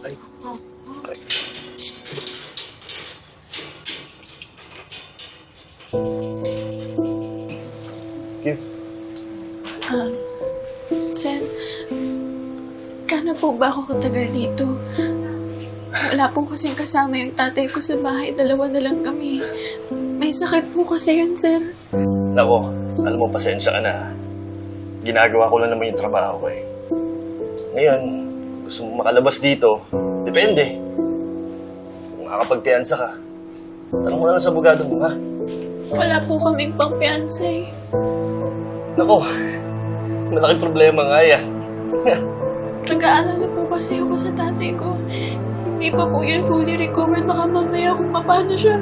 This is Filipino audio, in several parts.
Ay. Ay. Give. Um, Sen, kana po ba ako katagal dito? Wala pong kasing kasama yung tatay ko sa bahay. Dalawa na lang kami. May sakit po kasi yun, sir. Nako, alam mo, pasensya ka na. Ginagawa ko lang naman yung trabaho ko eh. Ngayon, gusto mo makalabas dito, depende. Kung makakapagpiansa ka, tanong mo na lang sa abogado mo, ha? Wala po kaming pang-fiancé. Nako, malaking problema nga yan. Nag-aalala po kasi ako sa tatay ko. Hindi pa po yun fully recovered. Baka mamaya kung paano siya.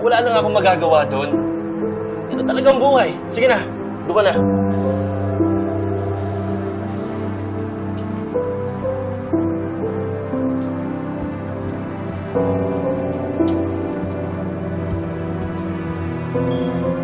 Wala na nga akong magagawa doon. Ito talagang buhay. Sige na, doon ka na. Ay,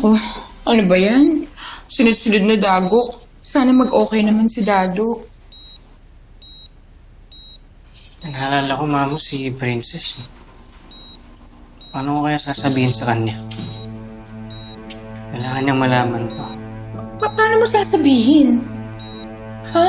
nako. Ano ba yan? Sunod-sunod na dago. Sana mag-okay naman si Dado. Naalala ko, mamo, si Princess. eh. Paano ko kaya sasabihin sa kanya? Kailangan niyang malaman to. Pa- paano mo sasabihin? Ha?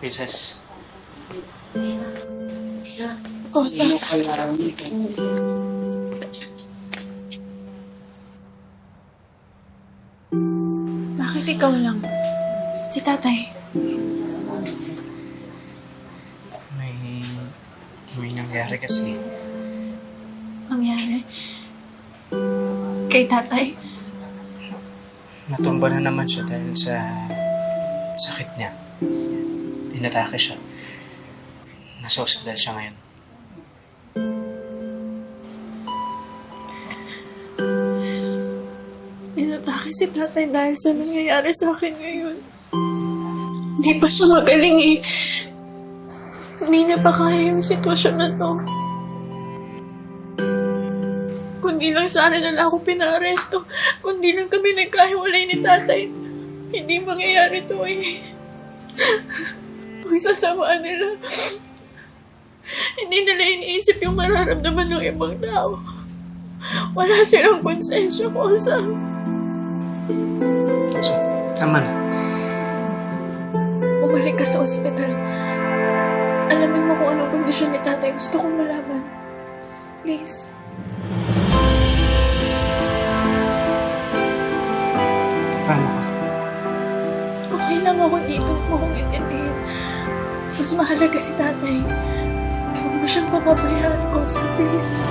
Princess. Kosa, bakit ikaw lang? Si tatay. May... May nangyari kasi. Mangyari. Kay tatay. Natumba na naman siya dahil sa... sakit niya. Tinatake siya. Nasa ospital siya ngayon. Inatake si tatay dahil sa nangyayari sa akin ngayon. Hindi pa siya magaling eh. Hindi niya pa kaya yung sitwasyon na to. Kundi lang sana na ako pinaaresto. Kundi lang kami nagkahiwalay ni tatay. Hindi mangyayari to eh. Ang sasama nila. Hindi nila iniisip yung mararamdaman ng ibang tao. Wala silang konsensya ko sa... So, tama na. Bumalik ka sa ospital. Alamin mo kung anong kondisyon ni tatay. Gusto kong malaman. Please. Lang ako dito. Huwag mo kong intindihin. Mas mahalaga si tatay. Huwag mo siyang papabayaan ko. So please.